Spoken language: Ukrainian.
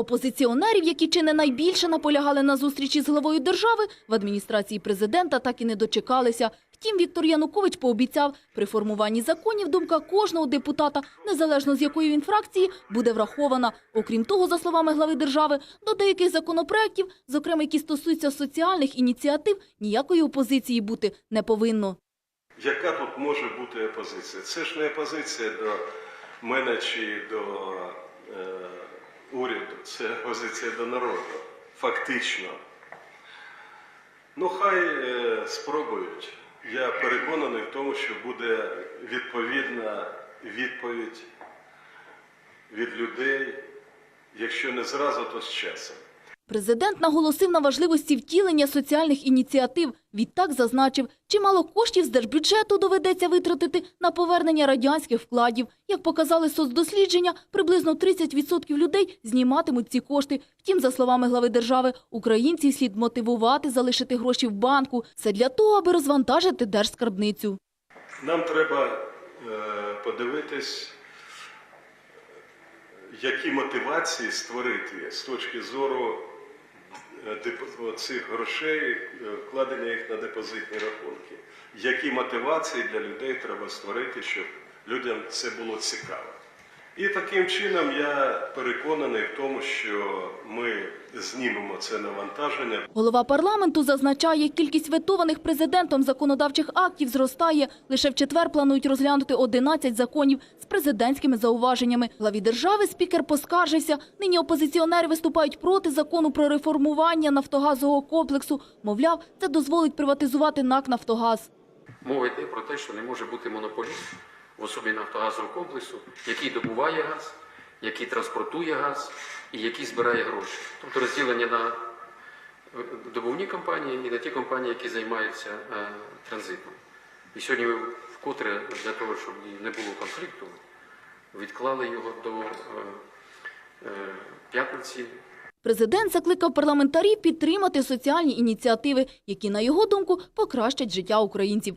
Опозиціонерів, які чи не найбільше наполягали на зустрічі з главою держави, в адміністрації президента так і не дочекалися. Втім, Віктор Янукович пообіцяв, при формуванні законів думка кожного депутата, незалежно з якої він фракції, буде врахована. Окрім того, за словами глави держави, до деяких законопроєктів, зокрема, які стосуються соціальних ініціатив, ніякої опозиції бути не повинно. Яка тут може бути опозиція? Це ж не опозиція до мене чи до е, уряду, це позиція до народу. Фактично. Ну, хай е, спробують. Я переконаний в тому, що буде відповідна відповідь від людей, якщо не зразу, то з часом. Президент наголосив на важливості втілення соціальних ініціатив. Відтак зазначив, чимало коштів з держбюджету доведеться витратити на повернення радянських вкладів. Як показали соцдослідження, приблизно 30% людей зніматимуть ці кошти. Втім, за словами глави держави, українців слід мотивувати залишити гроші в банку. Це для того, аби розвантажити держскарбницю. Нам треба е, подивитись, які мотивації створити з точки зору цих грошей, е, вкладення їх на депозитні рахунки. Які мотивації для людей треба створити, щоб людям це було цікаво. І таким чином я переконаний в тому, що ми знімемо це навантаження. Голова парламенту зазначає, кількість ветованих президентом законодавчих актів зростає. Лише в четвер планують розглянути 11 законів з президентськими зауваженнями. Главі держави спікер поскаржився. Нині опозиціонери виступають проти закону про реформування нафтогазового комплексу. Мовляв, це дозволить приватизувати НАК «Нафтогаз». Мова йде про те, що не може бути монополіст в особі нафтогазового комплексу, який добуває газ, який транспортує газ і який збирає гроші. Тобто розділення на добувні компанії і на ті компанії, які займаються е, транзитом. І сьогодні ми вкотре для того, щоб не було конфлікту, відклали його до е, е, п'ятниці Президент закликав парламентарів підтримати соціальні ініціативи, які, на його думку, покращать життя українців.